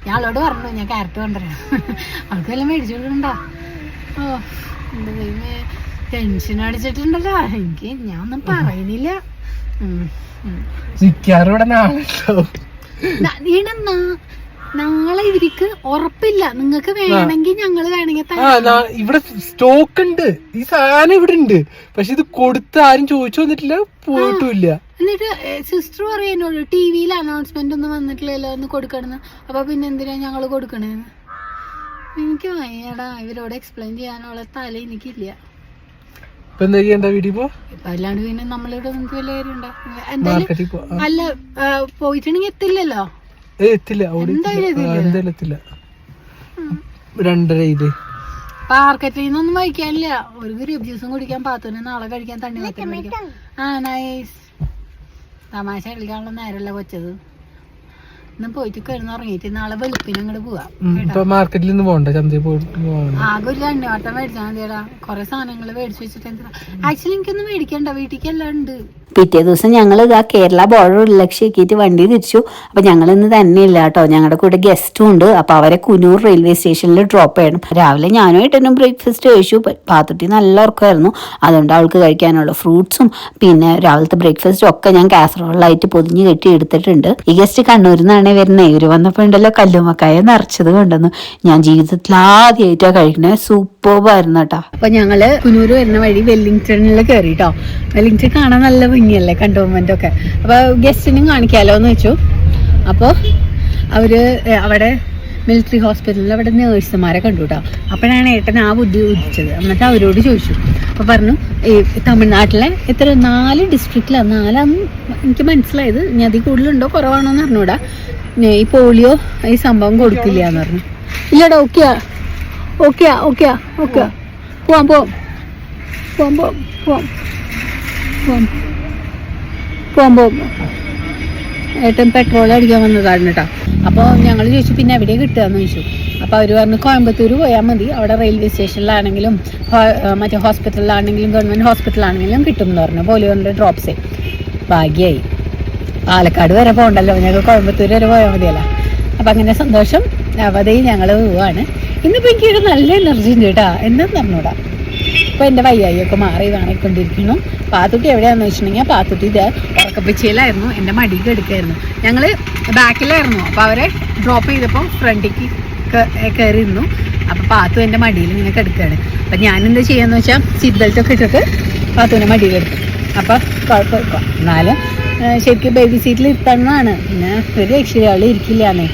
ഞാൻ അവളോട് പറഞ്ഞു ഞാൻ ക്യാരറ്റ് കൊണ്ടുവരാം. അവൾക്ക് വല്ലതും മേടിച്ചു കൊടുക്കണ്ട? ഓ എന്റെ ദൈവമേ. ടെൻഷൻ അടിച്ചിട്ടുണ്ടല്ലോ. എനിക്ക് ഞാൻ ഒന്നും പറയുന്നില്ല ഇവിടെ നാളെ. നാളെ ഇവർക്ക് ഉറപ്പില്ല. നിങ്ങൾക്ക് വേണമെങ്കിൽ ഞങ്ങൾ വേണമെങ്കിൽ ഇവിടെ സ്റ്റോക്ക് ഉണ്ട് ഈ സാധനം ഇവിടെ ഉണ്ട്. പക്ഷെ ഇത് കൊടുത്ത് ആരും ചോദിച്ചു വന്നിട്ടില്ല പോയിട്ടുമില്ല. എന്നിട്ട് സിസ്റ്റർ പറയുന്നുള്ളൂ ടി വിയിൽ അനൗൺസ്മെന്റ് ഒന്നും വന്നിട്ടില്ലല്ലോ ഒന്ന് കൊടുക്കണമെന്ന്. അപ്പൊ പിന്നെ എന്തിനാ ഞങ്ങൾ കൊടുക്കണേന്ന്? എനിക്ക് വയ്യടാ ഇവരോട് എക്സ്പ്ലെയിൻ ചെയ്യാനുള്ള തല എനിക്കില്ല. അല്ലാണ്ട് പിന്നെ നമ്മളിവിടെ നിങ്ങൾക്ക് വല്ല കാര്യം ഉണ്ടോ എന്തായാലും. അല്ല പോയിട്ടുണ്ടെങ്കിൽ എത്തില്ലല്ലോ? എത്തില്ല അവിടെ എന്തായാലും എത്തില്ല. രണ്ടര ഇത്. മാർക്കറ്റിൽ നിന്നൊന്നും വായിക്കാനില്ല ഒരു ഗ്രൂപ്പ് ജ്യൂസും കുടിക്കാൻ പാത്തുവിന് നാളെ കഴിക്കാൻ തണ്ണി ആ നൈസ് തമാശ കളിക്കാനുള്ള നേരമല്ല കൊച്ചത്? ഇന്ന് പോയിട്ട് കിടന്ന് ഉറങ്ങിയിട്ട് നാളെ വെളുപ്പിന് അങ്ങോട്ട് പോവാം. ഇപ്പൊ മാർക്കറ്റിൽ നിന്ന് പോകണ്ട ചന്തയിൽ പോയിട്ട് പോകണം ആകെ ഒരു തണ്ണിവട്ടം മേടിച്ചാൽ മതിയടാ. കൊറേ സാധനങ്ങൾ മേടിച്ചു വെച്ചിട്ട് എന്താ ആക്ച്വലി എനിക്കൊന്നും മേടിക്കണ്ട വീട്ടിലേക്ക് എല്ലാം ഉണ്ട്. പിറ്റേ ദിവസം ഞങ്ങൾ ഇതാ കേരള ബോർഡർ ലക്ഷ്യമാക്കിയിട്ട് വണ്ടി തിരിച്ചു. അപ്പൊ ഞങ്ങൾ ഇന്ന് തന്നെ ഇല്ല കേട്ടോ. ഞങ്ങളുടെ കൂടെ ഗസ്റ്റും ഉണ്ട്. അപ്പൊ അവരെ കുനൂർ റെയിൽവേ സ്റ്റേഷനിൽ ഡ്രോപ്പ് ചെയ്യണം. രാവിലെ ഞാനും ഏട്ടനും ബ്രേക്ക്ഫാസ്റ്റ് കഴിച്ചു. പാത്തുട്ടി നല്ല ഉറക്കമായിരുന്നു. അതുകൊണ്ട് അവൾക്ക് കഴിക്കാനുള്ള ഫ്രൂട്ട്സും പിന്നെ രാവിലത്തെ ബ്രേക്ക്ഫാസ്റ്റും ഒക്കെ ഞാൻ കാസറോളായിട്ട് പൊതിഞ്ഞ് കെട്ടി എടുത്തിട്ടുണ്ട്. ഈ ഗസ്റ്റ് കണ്ണൂരിൽ നിന്നാണ് വരുന്നത് ഇവർ വന്നപ്പോൾ ഉണ്ടല്ലോ കല്ലുമക്കായ നിറച്ചത് കൊണ്ടുവന്നു ഞാൻ ജീവിതത്തിൽ ആദ്യമായിട്ടാണ് കഴിക്കണേ. സൂപ്പർബായിരുന്നു കേട്ടോ. അപ്പൊ ഞങ്ങൾ കുനൂര് വരുന്ന വഴി വെല്ലിംഗ്ടണിൽ കയറി കേട്ടോ വെല്ലിംഗ്ടൺ കാണാൻ നല്ല ഭംഗിയല്ലേ കണ്ടോൺമെന്റ് ഒക്കെ? അപ്പൊ ഗസ്റ്റിനും കാണിക്കാലോ എന്ന് വെച്ചു. അപ്പൊ അവർ അവിടെ മിലിറ്ററി ഹോസ്പിറ്റലിൽ അവിടെ നേഴ്സുമാരെ കണ്ടു കേട്ടോ അപ്പോഴാണ് ഏട്ടൻ ആ ബുദ്ധി ഉദിച്ചത്. എന്നിട്ട് അവരോട് ചോദിച്ചു. അപ്പോൾ പറഞ്ഞു ഈ തമിഴ്നാട്ടിലെ ഇത്ര നാല് ഡിസ്ട്രിക്റ്റിലാണ് നാലാന്ന് എനിക്ക് മനസ്സിലായത്. ഇനി അതിൽ കൂടുതലുണ്ടോ? കുറവാണോ എന്ന് അറിഞ്ഞൂടാ. ഈ പോളിയോ ഈ സംഭവം കൊടുക്കില്ല എന്ന് പറഞ്ഞു. ഇല്ലടാ ഓക്കെയാ. ഓക്കെയാ ഓക്കെയാ ഓക്കെ പോവാം പോവാം. പോവാം പോവാം പോവാം. പോവാം. പോവാം പോവാം. ഏട്ടൻ പെട്രോൾ അടിക്കാൻ വന്നതാണ് കേട്ടോ അപ്പോൾ ഞങ്ങൾ ചോദിച്ചു പിന്നെ എവിടെ കിട്ടുകയെന്ന് ചോദിച്ചു. അപ്പോൾ അവർ പറഞ്ഞു കോയമ്പത്തൂർ പോയാൽ മതി. അവിടെ റെയിൽവേ സ്റ്റേഷനിലാണെങ്കിലും മറ്റേ ഹോസ്പിറ്റലിലാണെങ്കിലും ഗവൺമെന്റ് ഹോസ്പിറ്റലാണെങ്കിലും കിട്ടും എന്ന് പറഞ്ഞു പോളിയോന്റെ ഡ്രോപ്സ് ഭാഗ്യമായി പാലക്കാട് വരെ പോകണ്ടല്ലോ ഞങ്ങൾ കോയമ്പത്തൂർ വരെ പോയാൽ മതിയല്ലോ. അപ്പം അങ്ങനെ സന്തോഷം. അവതയും ഞങ്ങൾ പോവാണ്. ഇന്നിപ്പോൾ എനിക്കൊരു നല്ല എനർജി ഉണ്ട് കേട്ടോ എന്താന്ന് പറഞ്ഞൂടാ? ഇപ്പോൾ എന്റെ വയ്യായിയൊക്കെ മാറി വാങ്ങിക്കൊണ്ടിരിക്കുന്നു പാത്തുട്ടി എവിടെയാന്ന് വെച്ചിട്ടുണ്ടെങ്കിൽ പാത്തുട്ടി ഇത് ഉറക്കപ്പിച്ചയിലായിരുന്നു. എന്റെ മടിക്ക് എടുക്കായിരുന്നു. ഞങ്ങൾ ബാക്കിലായിരുന്നു. അപ്പോൾ അവരെ ഡ്രോപ്പ് ചെയ്തപ്പോൾ ഫ്രണ്ടിക്ക് കയറി ഇരുന്നു അപ്പോൾ പാത്തു എന്റെ മടിയിൽ ഇങ്ങനെ കിടക്കുകയാണ്. അപ്പം ഞാൻ എന്താ ചെയ്യാന്ന് വെച്ചാൽ സീറ്റ് ബെൽറ്റ് ഒക്കെ ഇട്ടിട്ട് മടിയിൽ മടിയിലെടുക്കും അപ്പോൾ കുഴപ്പമില്ല. എന്നാലും ശരിക്കും ബേബി സീറ്റിൽ ഇരുത്തണമെന്നാണ് പിന്നെ ഒരു രക്ഷിതാളി ഇരിക്കില്ലാന്നേ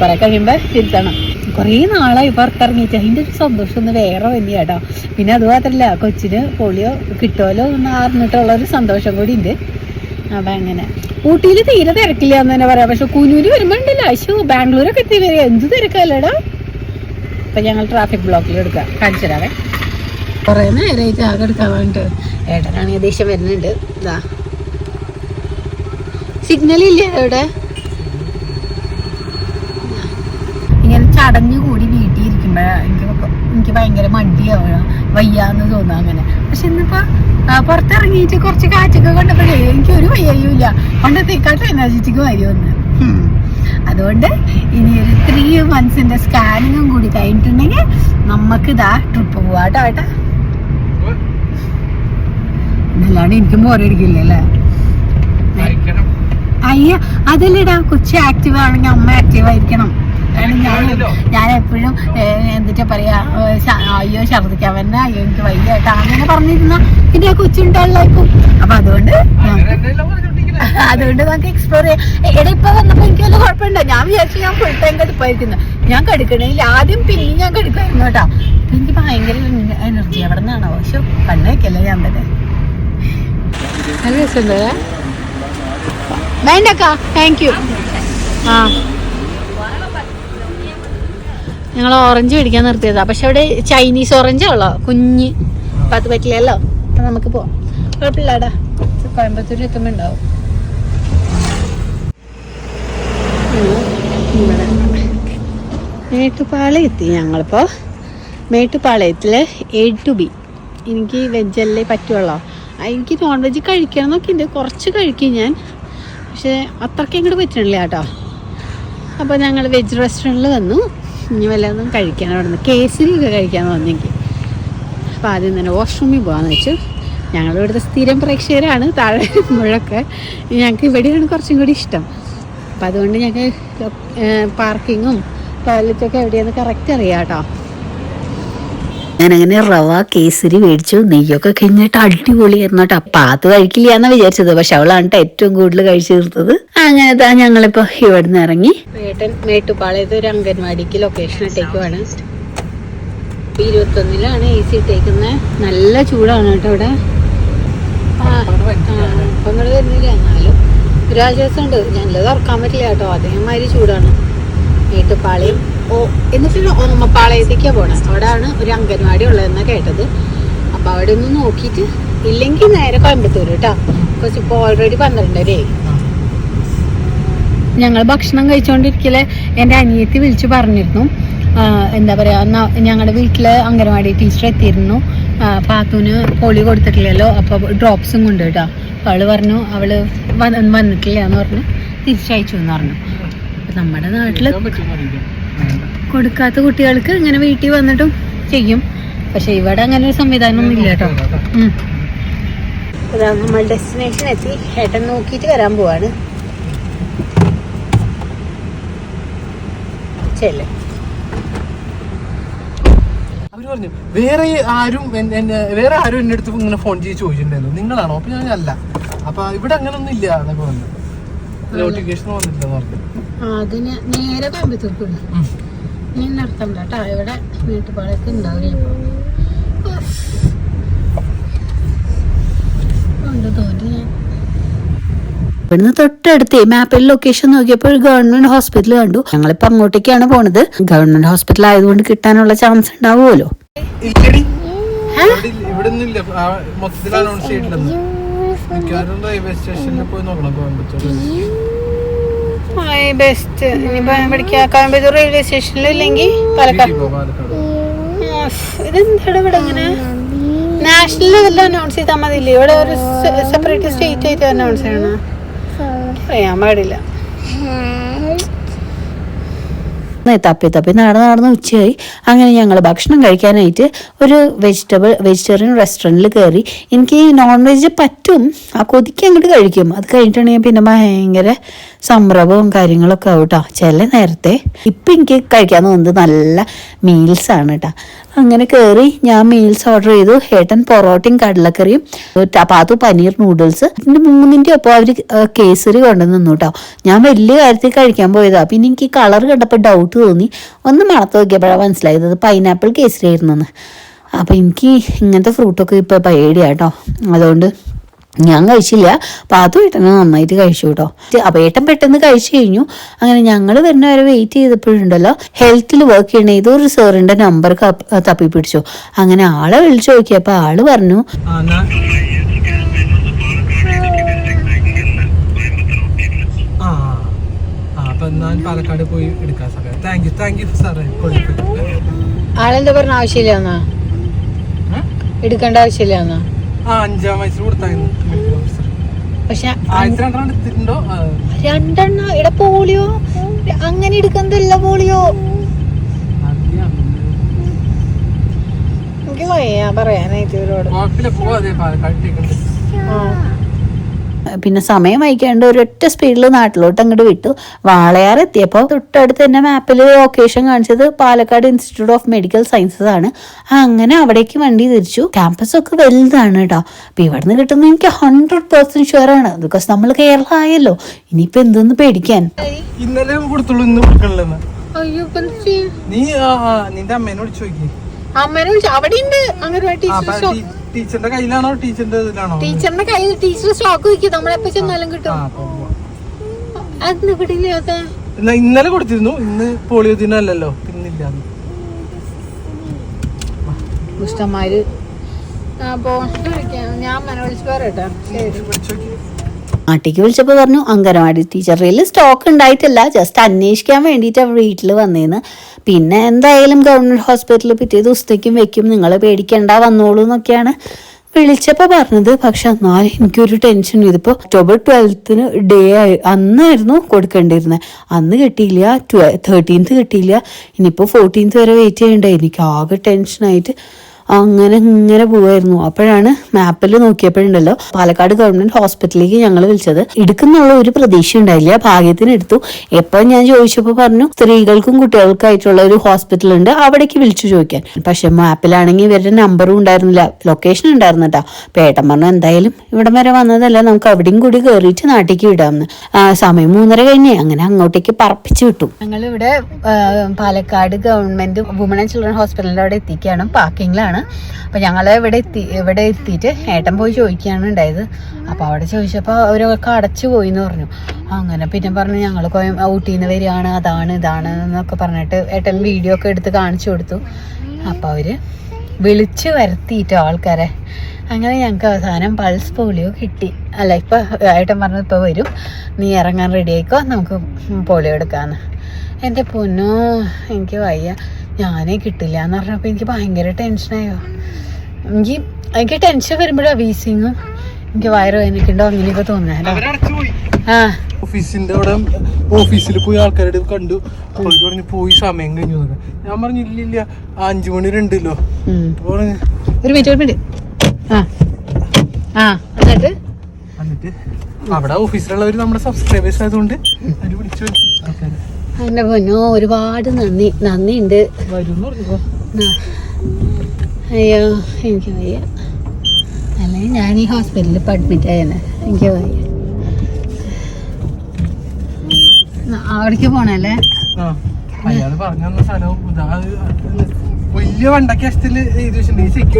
കുറെ കഴിയുമ്പോൾ ചിരിച്ചണം. കുറേ നാളായി പുറത്തിറങ്ങിയിട്ട് അതിന്റെ ഒരു സന്തോഷം ഒന്ന് വേറെ വലിയ കേട്ടോ. പിന്നെ അത് മാത്രമല്ല കൊച്ചിന് പോളിയോ കിട്ടുമല്ലോ എന്ന് അറിഞ്ഞിട്ടുള്ള ഒരു സന്തോഷം കൂടി ഉണ്ട്. അപ്പം അങ്ങനെ. ഊട്ടിയിൽ തീരെ തിരക്കില്ല എന്ന് തന്നെ പറയാം. പക്ഷെ കുനൂര് വരുമ്പോൾ ഉണ്ടല്ലോ. അശോ ബാംഗ്ലൂരൊക്കെ എത്തി വരിക എന്ത് തിരക്കല്ലേടാ അപ്പം ഞങ്ങൾ ട്രാഫിക് ബ്ലോക്കിൽ എടുക്കാം. കാണിച്ചു തരാവേ. നേരമായിട്ട് ആകെ എടുക്കാൻ വേണ്ടിട്ട് ഏട്ടനാണെങ്കിൽ ദേഷ്യം വരുന്നുണ്ട്. ഇതാ സിഗ്നൽ ഇല്ലേ അവിടെ? ഇങ്ങനെ ചടഞ്ഞു കൂടി വീട്ടിൽ ഇരിക്കുമ്പോഴാണ് എനിക്ക് എനിക്ക് ഭയങ്കര മടിയാവുക വയ്യാന്ന് തോന്നുക അങ്ങനെ. പക്ഷെ ഇന്നിപ്പോ പുറത്തിറങ്ങിയിട്ട് കുറച്ച് കാറ്റൊക്കെ കണ്ടപ്പോഴേ എനിക്ക് ഒരു വയ്യായില്ല പണ്ടത്തേക്കാട്ടും എനർജറ്റിക് വരും ഒന്ന്. അതുകൊണ്ട് ഇനി ഒരു ത്രീ മന്ത്സിന്റെ സ്കാനിങ്ങും കൂടി കഴിഞ്ഞിട്ടുണ്ടെങ്കിൽ നമുക്ക് ഇതാ ട്രിപ്പ് പോവാട്ടോ ഏട്ടാ. അല്ലാണ്ട് എനിക്കും ബോറടിക്കില്ല അല്ലേ? അയ്യ അതല്ലടാ കൊച്ചി ആക്റ്റീവ് ആണെങ്കിൽ അമ്മ ആക്റ്റീവ് ആയിരിക്കണം. ഞാൻ എപ്പോഴും എന്നിട്ട് പറയാ അയ്യോ ഛർദിക്കാൻ വന്ന അയ്യോ എനിക്ക് വയ്യ കേട്ടോ. അങ്ങനെ പറഞ്ഞിരുന്ന പിന്നെ ആ കൊച്ചുണ്ടാളിലായിപ്പോ അപ്പൊ അതുകൊണ്ട് അതുകൊണ്ട് നമുക്ക് എക്സ്പ്ലോർ ചെയ്യാം. എടാ ഇപ്പൊ വന്നപ്പോ എനിക്ക് വല്ല കുഴപ്പമുണ്ടോ? ഞാൻ വിചാരിച്ചു ഞാൻ ഫുൾ ടൈം കടുപ്പായിരിക്കുന്നു ഞാൻ കടുക്കണെങ്കിൽ ആദ്യം പിന്നെ ഞാൻ കടുക്കായിരുന്നു കേട്ടോ. എനിക്ക് ഭയങ്കര എനർജി എവിടെ നിന്നാണോ പക്ഷെ കണ്ണു വെക്കല്ലേ ഞാൻ തന്നെ. നല്ല രസമുണ്ടോ? വേണ്ടക്കാ താങ്ക് യു ആ. ഞങ്ങൾ ഓറഞ്ച് മേടിക്കാൻ നിർത്തിയതാ. പക്ഷെ അവിടെ ചൈനീസ് ഓറഞ്ച് ഉള്ളോ? കുഞ്ഞ്. അപ്പൊ അത് പറ്റില്ലല്ലോ. അപ്പൊ നമുക്ക് പോവാം. കുഴപ്പമില്ലാടാ. കോയമ്പത്തൂർ എത്തുമ്പോ ഉണ്ടാവും എത്തി ഞങ്ങളിപ്പോ. മേട്ടുപാളയത്തിൽ എ ടു ബി എനിക്ക് വെജല്ലേ പറ്റുള്ളൂ? എനിക്ക് നോൺ വെജ് കഴിക്കണം എന്നൊക്കെ ഉണ്ട്. കുറച്ച് കഴിക്കും ഞാൻ. പക്ഷെ അത്രയ്ക്ക് അങ്ങോട്ട് പറ്റണില്ല കേട്ടോ. അപ്പോൾ ഞങ്ങൾ വെജ് റെസ്റ്റോറന്റിൽ വന്നു. ഇനി വല്ലതും കഴിക്കാൻ അവിടെ നിന്ന് കേസരി ഒക്കെ കഴിക്കാൻ വന്നെങ്കിൽ അപ്പം ആദ്യം തന്നെ വാഷ്റൂമിൽ പോകാമെന്ന് വെച്ചു. ഞങ്ങൾ ഇവിടുത്തെ സ്ഥിരം പ്രേക്ഷകരാണ്. താഴെ വരുമ്പോഴൊക്കെ ഞങ്ങൾക്ക് ഇവിടെയാണ് കുറച്ചും കൂടി ഇഷ്ടം. അപ്പം അതുകൊണ്ട് ഞങ്ങൾക്ക് പാർക്കിങ്ങും ടോയ്ലറ്റൊക്കെ എവിടെയാണെന്ന് കറക്റ്റ് അറിയാം കേട്ടോ ഞാനങ്ങനെ റവ കേസരി മേടിച്ചു നെയ്യൊക്കെ കഴിഞ്ഞിട്ട് അടിപൊളിയായിരുന്നു കേട്ടോ അത് കഴിക്കില്ല എന്നാ വിചാരിച്ചത്. പക്ഷെ അവളാണ് ഏറ്റവും കൂടുതൽ കഴിച്ചു തീർത്തത്. അങ്ങനെ താ ഞങ്ങളിപ്പോ ഇവിടുന്ന് ഇറങ്ങി. ഏട്ടൻ മേട്ടുപാളയത്ത് ഒരു അംഗൻവാടിക്ക് ലൊക്കേഷൻ ഇട്ടേക്കുവാണ്. ഇരുപത്തൊന്നിലാണ് എ സി ഇട്ടേക്കുന്നത് നല്ല ചൂടാണ് കേട്ടോ ഇവിടെ. ഇപ്പൊ വരുന്നില്ല. എന്നാലും ഒരാഴ്ച ദിവസം ഉണ്ട് ഞങ്ങളത് തുറക്കാൻ പറ്റില്ല കേട്ടോ. അതേമാതിരി ചൂടാണ്. മേട്ടുപാളയം ഓ എന്നിട്ട് ഓമപ്പാളയത്തേക്കാണ് പോണേ. അവിടെയാണ് ഒരു അംഗൻവാടി ഉള്ളതെന്നാണ് കേട്ടത്. അപ്പൊ അവിടെ ഒന്ന് നോക്കിയിട്ട് ഇല്ലെങ്കിൽ നേരെ കോയമ്പത്തൂർ കേട്ടോ. കുറച്ച് ഇപ്പോൾ ഓൾറെഡി പന്ത്രണ്ടരയായി ഞങ്ങൾ ഭക്ഷണം കഴിച്ചുകൊണ്ടിരിക്കലെ എന്റെ അനിയത്തി വിളിച്ചു പറഞ്ഞിരുന്നു. എന്താ പറയുക ഞങ്ങളുടെ വീട്ടിൽ അംഗനവാടി ടീച്ചർ എത്തിയിരുന്നു. പാത്തൂന് പോളിയോ കൊടുത്തിട്ടില്ലല്ലോ അപ്പോൾ ഡ്രോപ്സും കൊണ്ട് കേട്ടോ. അവൾ പറഞ്ഞു അവൾ വന്ന- വന്നിട്ടില്ല എന്ന് പറഞ്ഞു. തിരിച്ചയച്ചു എന്ന് പറഞ്ഞു. നമ്മുടെ നാട്ടിൽ കൊടുക്കാത്ത കുട്ടികൾക്ക് ഇങ്ങനെ വീട്ടിൽ വന്നിട്ടും ചെയ്യും. പക്ഷെ ഇവിടെ അങ്ങനെ ഒരു സംവിധാനം ഒന്നും ഇല്ല കേട്ടോ. നമ്മൾ ഡെസ്റ്റിനേഷൻ എത്തി. ഏട്ടൻ നോക്കിയിട്ട് വരാൻ പോവാണ്. ചെല്ലേ. പറഞ്ഞു വേറെ ആരും വേറെ ആരും എന്റെ അടുത്ത് ഇങ്ങനെ ഫോൺ ചെയ്ത് ചോദിച്ചിട്ടുണ്ടായിരുന്നു. നിങ്ങളാണോ? അപ്പൊ ഞാൻ അല്ല. അപ്പൊ ഇവിടെ അങ്ങനെ ഒന്നും ഇല്ല എന്നൊക്കെ പറഞ്ഞു. അതിന് നേരെ കോയമ്പത്തൂർക്ക് വിടും. ഇനി കേട്ടോ. ഇവിടെ വീട്ടുപാടൊക്കെ ഉണ്ടാവില്ല. ഉണ്ട് തോന്നി ഞാൻ. ഇവിടുന്ന് തൊട്ടടുത്ത് മാപ്പിൽ ലൊക്കേഷൻ നോക്കിയപ്പോൾ ഒരു ഗവൺമെന്റ് ഹോസ്പിറ്റൽ കണ്ടു. ഞങ്ങളിപ്പോ അങ്ങോട്ടേക്കാണ് പോണത്. ഗവൺമെന്റ് ഹോസ്പിറ്റൽ ആയതുകൊണ്ട് കിട്ടാനുള്ള ചാൻസ് ഉണ്ടാവുമല്ലോ. ഇല്ലടി. ഇവിടെ ഇല്ല- ഇവിടെ ഒന്നും ഇല്ല ആ, മൊത്തത്തിൽ അനൗൺസ് റെയിൽവേ സ്റ്റേഷനിൽ പോയി നോക്കണം കോയമ്പത്തൂർ ബെസ്റ്റ് ഇനിയിപ്പോ പഠിക്കാൻ കോയമ്പത്തൂർ റെയിൽവേ സ്റ്റേഷനിൽ ഇല്ലെങ്കിൽ പാലക്കാട്. ഇതെന്താണ് ഇവിടെ ഇങ്ങനെ? നാഷണൽ ലെവലിൽ അനൗൺസ് ചെയ്താൽ മതിയില്ലേ? ഇവിടെ ഒരു സെപ്പറേറ്റ് സ്റ്റേറ്റ് ആയിട്ട് അനൗൺസ് ചെയ്യണം അറിയാൻ പാടില്ല. തപ്പി തപ്പി നടന്ന് നടന്ന് ഉച്ചയായി. അങ്ങനെ ഞങ്ങൾ ഭക്ഷണം കഴിക്കാനായിട്ട് ഒരു വെജിറ്റബിൾ വെജിറ്റേറിയൻ റെസ്റ്റോറന്റിൽ കയറി എനിക്ക് ഈ നോൺ വെജ് പറ്റും. ആ കൊതിക്ക് അങ്ങോട്ട് കഴിക്കും. അത് കഴിഞ്ഞിട്ടുണ്ടെങ്കിൽ പിന്നെ ഭയങ്കര സംരംഭവും കാര്യങ്ങളൊക്കെ ആവും കേട്ടോ ചില നേരത്തെ ഇപ്പം എനിക്ക് കഴിക്കാൻ തോന്നുന്നത് നല്ല മീൽസാണ് കേട്ടോ അങ്ങനെ കയറി ഞാൻ മീൽസ് ഓർഡർ ചെയ്തു. ഏട്ടൻ പൊറോട്ടയും കടലക്കറിയും ചപ്പാത്തു പനീർ നൂഡിൽസ് പിന്നെ മൂന്നിന്റെ ഒപ്പം അവർ കേസരി കൊണ്ടുവന്നു കേട്ടോ ഞാൻ വലിയ കാര്യത്തിൽ കഴിക്കാൻ പോയതാണ് പിന്നെ എനിക്ക് കളർ കണ്ടപ്പോൾ ഡൗട്ട് തോന്നി. ഒന്ന് മണത്ത് നോക്കിയപ്പോഴാണ് മനസ്സിലായത് അത് പൈനാപ്പിൾ കേസരി ആയിരുന്നു അപ്പം എനിക്ക് ഇങ്ങനത്തെ ഫ്രൂട്ടൊക്കെ ഇപ്പോൾ പേടിയാട്ടോ അതുകൊണ്ട് ഞാൻ കഴിച്ചില്ല. പാത്തു ഏട്ടനെ നന്നായിട്ട് കഴിച്ചു കേട്ടോ അപ്പം ഏട്ടൻ പെട്ടെന്ന് കഴിച്ചു കഴിഞ്ഞു. അങ്ങനെ ഞങ്ങൾ വരുന്ന വരെ വെയിറ്റ് ചെയ്തപ്പോഴുണ്ടല്ലോ. ഹെൽത്തിൽ വർക്ക് ചെയ്യണ ഏതോ ഒരു സാറിന്റെ നമ്പർ തപ്പി പിടിച്ചു. അങ്ങനെ ആളെ വിളിച്ചു നോക്കിയപ്പോൾ ആൾ പറഞ്ഞു. ഞാൻ അപ്പൊ പാലക്കാട് പോയി എടുക്കാൻ സാറേ താങ്ക് യു താങ്ക് യു സാറേ ആളെന്താ പറഞ്ഞ ആവശ്യമില്ല? എടുക്കേണ്ട ആവശ്യമില്ല എന്നാ? ആ അഞ്ചാം വയസ്സിൽ കൊടുത്തായിരുന്നു. മെഡിക്കൽ ഓഫീസർ പക്ഷെ ആയിരത്തി രണ്ടെണ്ണം എടുത്തിട്ടുണ്ടോ? രണ്ടെണ്ണ. ഇവിടെ പോളിയോ? അങ്ങനെ എടുക്കുന്നതല്ല പോളിയോ. എനിക്ക് വയ്യ പറയാനായിട്ട് ഇവരോട്. കുഴപ്പമില്ല പോവാതെ പാലക്കാട് ഇട്ടേക്കുണ്ട് ആ. പിന്നെ സമയം വൈകാണ്ട് ഒരൊറ്റ സ്പീഡിൽ നാട്ടിലോട്ട് അങ്ങോട്ട് വിട്ടു. വാളയാർ എത്തിയപ്പോൾ തൊട്ടടുത്ത് തന്നെ മാപ്പിൽ ലൊക്കേഷൻ കാണിച്ചത് Palakkad institute of medical sciences ആണ്. അങ്ങനെ അവിടേക്ക് വണ്ടി തിരിച്ചു. ക്യാമ്പസ് ഒക്കെ വലുതാണ് കേട്ടോ അപ്പൊ ഇവിടുന്ന് കിട്ടുന്ന എനിക്ക് ഹൺഡ്രഡ് പെർസെന്റ് ഷുവർ ആണ്. ബിക്കോസ് നമ്മൾ കേരള ആയല്ലോ ഇനിയിപ്പോൾ എന്തെന്ന് പേടിക്കാൻ? ഇന്നലെ കൊടുത്തുള്ളൂ ഇന്ന് കൊടുക്കണില്ലെന്ന്. അയ്യോ ഇപ്പൊ നീ നിന്റെ അമ്മേനോട് ചോദിക്കും. അമ്മേനെ വിളിച്ചു അവിടെ ഉണ്ട് അങ്ങനെ ടീച്ചറിന്റെ കയ്യിലാണോ ടീച്ചറിന്റെ ഇതിലാണോ? ടീച്ചറിന്റെ കയ്യിൽ ടീച്ചർ സ്റ്റോക്ക് വെക്കും നമ്മളെപ്പോ ചെന്നാലും കിട്ടും. അത്. ഇന്നലെ കൊടുത്തിരുന്നു. ഇന്ന് പോളിയോ ദിനമല്ലല്ലോ ഇന്നില്ല. ദുഷ്ടന്മാര് ഞാൻ വിളിച്ചു പറയട്ടെ. ശരി. നാട്ടിലേക്ക് വിളിച്ചപ്പോൾ പറഞ്ഞു അങ്കനവാടി ടീച്ചറിൽ സ്റ്റോക്ക് ഉണ്ടായിട്ടില്ല ജസ്റ്റ് അന്വേഷിക്കാൻ വേണ്ടിയിട്ട് വീട്ടിൽ വന്നേന്ന്. പിന്നെ എന്തായാലും ഗവൺമെന്റ് ഹോസ്പിറ്റലിൽ പിറ്റേ ദിവസത്തേക്കും വെക്കും നിങ്ങൾ പേടിക്കേണ്ട വന്നോളൂ എന്നൊക്കെയാണ് വിളിച്ചപ്പോൾ പറഞ്ഞത്. പക്ഷെ എന്നാലും എനിക്കൊരു ടെൻഷൻ ഇതിപ്പോൾ ഒക്ടോബർ ട്വൽത്തിന് ഡേ ആയി അന്നായിരുന്നു കൊടുക്കേണ്ടിയിരുന്നത് അന്ന് കിട്ടിയില്ല ട്വ തേർട്ടീൻത്ത് കിട്ടിയില്ല ഇനിയിപ്പോൾ ഫോർട്ടീൻത്ത് വരെ വെയിറ്റ് ചെയ്യണ്ടേ. എനിക്ക് ആകെ ടെൻഷനായിട്ട് അങ്ങനെ ഇങ്ങനെ പോവായിരുന്നു. അപ്പോഴാണ് മാപ്പിൽ നോക്കിയപ്പോഴുണ്ടല്ലോ പാലക്കാട് ഗവൺമെന്റ് ഹോസ്പിറ്റലിലേക്ക് ഞങ്ങൾ വിളിച്ചത്. എടുക്കുന്നുള്ള ഒരു പ്രതീക്ഷ ഉണ്ടായില്ല. ഭാഗ്യത്തിന് എടുത്തു. എപ്പോ ഞാൻ ചോദിച്ചപ്പോൾ പറഞ്ഞു സ്ത്രീകൾക്കും കുട്ടികൾക്കായിട്ടുള്ള ഒരു ഹോസ്പിറ്റൽ ഉണ്ട് അവിടേക്ക് വിളിച്ചു ചോദിക്കാൻ. പക്ഷെ മാപ്പിലാണെങ്കിൽ ഇവരുടെ നമ്പറും ഉണ്ടായിരുന്നില്ല. ലൊക്കേഷൻ ഉണ്ടായിരുന്നു കേട്ടോ. പേട്ടൻ പറഞ്ഞു എന്തായാലും ഇവിടം വരെ വന്നതല്ല. നമുക്ക് അവിടെയും കൂടി കയറിയിട്ട് നാട്ടിലേക്ക് വിടാമെന്ന്. സമയം മൂന്നര കഴിഞ്ഞേ. അങ്ങനെ അങ്ങോട്ടേക്ക് പറപ്പിച്ചു വിട്ടു. ഞങ്ങളിവിടെ Palakkad government woman and children ഹോസ്പിറ്റലിന്റെ അവിടെ എത്തിക്കുകയാണ്. പാർക്കിങ്ങിലാണ്. അപ്പോൾ ഞങ്ങൾ ഇവിടെ എത്തി ഇവിടെ എത്തിയിട്ട് ഏട്ടൻ പോയി ചോദിക്കുകയാണ് ഉണ്ടായത്. അപ്പോൾ അവിടെ ചോദിച്ചപ്പോൾ അവരൊക്കെ അടച്ചു പോയി എന്ന് പറഞ്ഞു. അങ്ങനെ പിന്നെ പറഞ്ഞു ഞങ്ങൾ കോയം ഊട്ടിയിൽ നിന്ന് വരികയാണ് അതാണ് ഇതാണ് എന്നൊക്കെ പറഞ്ഞിട്ട് ഏട്ടൻ വീഡിയോ ഒക്കെ എടുത്ത് കാണിച്ചു കൊടുത്തു. അപ്പോൾ അവർ വിളിച്ചു വരുത്തിയിട്ടോ ആൾക്കാരെ. അങ്ങനെ ഞങ്ങൾക്ക് അവസാനം പൾസ് പോളിയോ കിട്ടി. അല്ല ഇപ്പം ഏട്ടൻ പറഞ്ഞു ഇപ്പോൾ വരും. നീ ഇറങ്ങാൻ റെഡി ആയിക്കോ നമുക്ക് പോളിയോ എടുക്കാമെന്ന് എന്റെ പൊന്നോ എനിക്ക് വയ്യ. ഞാനേ കിട്ടില്ല എന്ന് പറഞ്ഞപ്പോൾ എനിക്ക് ഭയങ്കര ടെൻഷനായോ എനിക്ക് എനിക്ക് ടെൻഷൻ വരുമ്പോഴാണ് വീസിങ്ങും എനിക്ക് വയറ് വേദനിക്കണ്ടോ അങ്ങനെയൊക്കെ പോയി ആ. ഓഫീസിന്റെ അവിടെ ഓഫീസിൽ പോയി ആൾക്കാരുടെ കണ്ടു. പറഞ്ഞു പോയി സമയം കഴിഞ്ഞു ഞാൻ പറഞ്ഞു ഇല്ല ഇല്ല അഞ്ചു മണി രണ്ടല്ലോ. ഒരു മിനിറ്റ് ഒരു മിനിറ്റ് ആ. ആ എന്നിട്ട്? എന്നിട്ട് അവിടെ ഓഫീസിലുള്ളവര് നമ്മുടെ സബ്സ്ക്രൈബേഴ്സ് ആയതുകൊണ്ട് അവർ വിളിച്ചു എന്റെ പൊന്നോ ഒരുപാട് നന്ദി. നന്ദിയുണ്ട്. ഉണ്ട്. അയ്യോ എനിക്ക് വയ്യ. അല്ലെങ്കിൽ ഞാൻ ഈ ഹോസ്പിറ്റലിൽ ഇപ്പം അഡ്മിറ്റ് ആയെന്ന്. എനിക്ക് വയ്യ. അവിടേക്ക് പോണല്ലേ? അതെന്തെങ്കിലും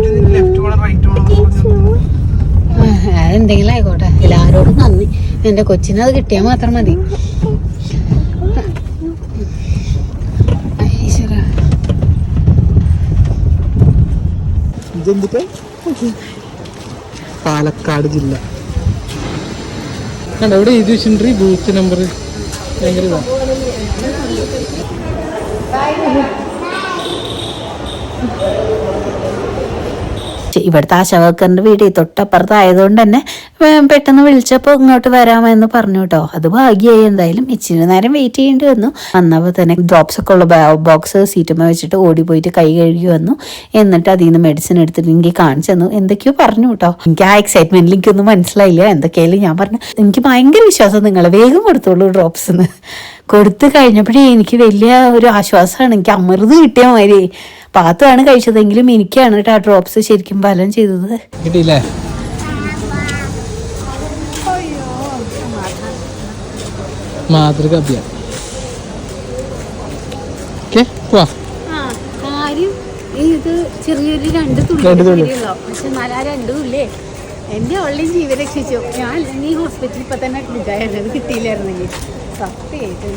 വലിയ ലെഫ്റ്റ് റൈറ്റ് ആയിക്കോട്ടെ. എല്ലാവരോടും നന്ദി. എന്റെ കൊച്ചിനെ അത് കിട്ടിയാൽ മാത്രം മതി. ഇതെന്തിട്ട്? പാലക്കാട് ജില്ല. കണ്ടോ ഇവിടെ എഴുതി വെച്ചിട്ടുണ്ട് ബൂത്ത് നമ്പർ ഭയങ്കര ഇതാ. ഇവിടുത്തെ ആശാവർക്കറിന്റെ വീട് തൊട്ടപ്പുറത്തായതുകൊണ്ട് തന്നെ പെട്ടെന്ന് വിളിച്ചപ്പോൾ ഇങ്ങോട്ട് വരാമെന്ന് പറഞ്ഞു കേട്ടോ. അത് ഭാഗ്യമായി എന്തായാലും ഇച്ചിരി നേരം വെയിറ്റ് ചെയ്യേണ്ടി വന്നു. വന്നപ്പോൾ തന്നെ ഡ്രോപ്സ് ഒക്കെ ഉള്ള ബോക്സ് സീറ്റുമ്മ വെച്ചിട്ട് ഓടി പോയിട്ട് കൈ കഴുകി വന്നു. എന്നിട്ട് അതിൽ നിന്ന് മെഡിസിൻ എടുത്തിട്ട് എനിക്ക് കാണിച്ചു തന്നു. എന്തൊക്കെയോ പറഞ്ഞു കേട്ടോ. എനിക്ക് ആ എക്സൈറ്റ്മെന്റിൽ എനിക്കൊന്നും മനസ്സിലായില്ല. എന്തൊക്കെയായാലും ഞാൻ പറഞ്ഞു എനിക്ക് ഭയങ്കര വിശ്വാസം നിങ്ങളെ വേഗം കൊടുത്തോളൂ ഡ്രോപ്സ് എന്ന് കൊടുത്തു കഴിഞ്ഞപ്പോഴേ എനിക്ക് വലിയ ഒരു ആശ്വാസമാണ് എനിക്ക് അമൃത് കിട്ടിയ മാതിരി. പാത്താണ് കഴിച്ചതെങ്കിലും എനിക്കാണ് കേട്ടോ ആ ഡ്രോപ്സ് ശരിക്കും ഫലം ചെയ്തത്. കിട്ടിയില്ലേ? മാതൃക അഭിയാൻ ഇത് ചെറിയൊരു രണ്ട് തുള്ളി. പക്ഷെ രണ്ടും ഇല്ലേ എന്റെ ഉള്ളിൽ ജീവൻ രക്ഷിച്ചു. ഞാൻ ഈ ഹോസ്പിറ്റലിൽ ഇപ്പൊ തന്നെ കിട്ടിയില്ലായിരുന്നെങ്കിൽ. സത്യമായിട്ടും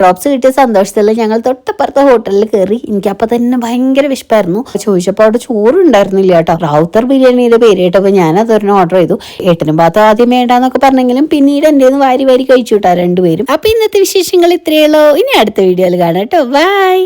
ഡ്രോപ്സ് കിട്ടിയ സന്തോഷത്തിൽ ഞങ്ങൾ തൊട്ടപ്പുറത്തെ ഹോട്ടലിൽ കയറി എനിക്ക് അപ്പം തന്നെ ഭയങ്കര വിശപ്പായിരുന്നു ചോദിച്ചപ്പോൾ അവിടെ ചോറ് ഉണ്ടായിരുന്നില്ല കേട്ടോ. റൗത്തർ ബിരിയാണിയുടെ പേര് കേട്ടപ്പോൾ ഞാൻ അതൊരെണ്ണം ഓർഡർ ചെയ്തു. ഏട്ടനും ഭാഗത്ത് ആദ്യം വേണ്ടാന്നൊക്കെ പറഞ്ഞെങ്കിലും പിന്നീട് എന്റെ വാരി വാരി കഴിച്ചു കേട്ടോ രണ്ടുപേരും. അപ്പം ഇന്നത്തെ വിശേഷങ്ങൾ ഇത്രയേ ഉള്ളൂ. ഇനി അടുത്ത വീഡിയോയിൽ കാണാം കേട്ടോ. ബൈ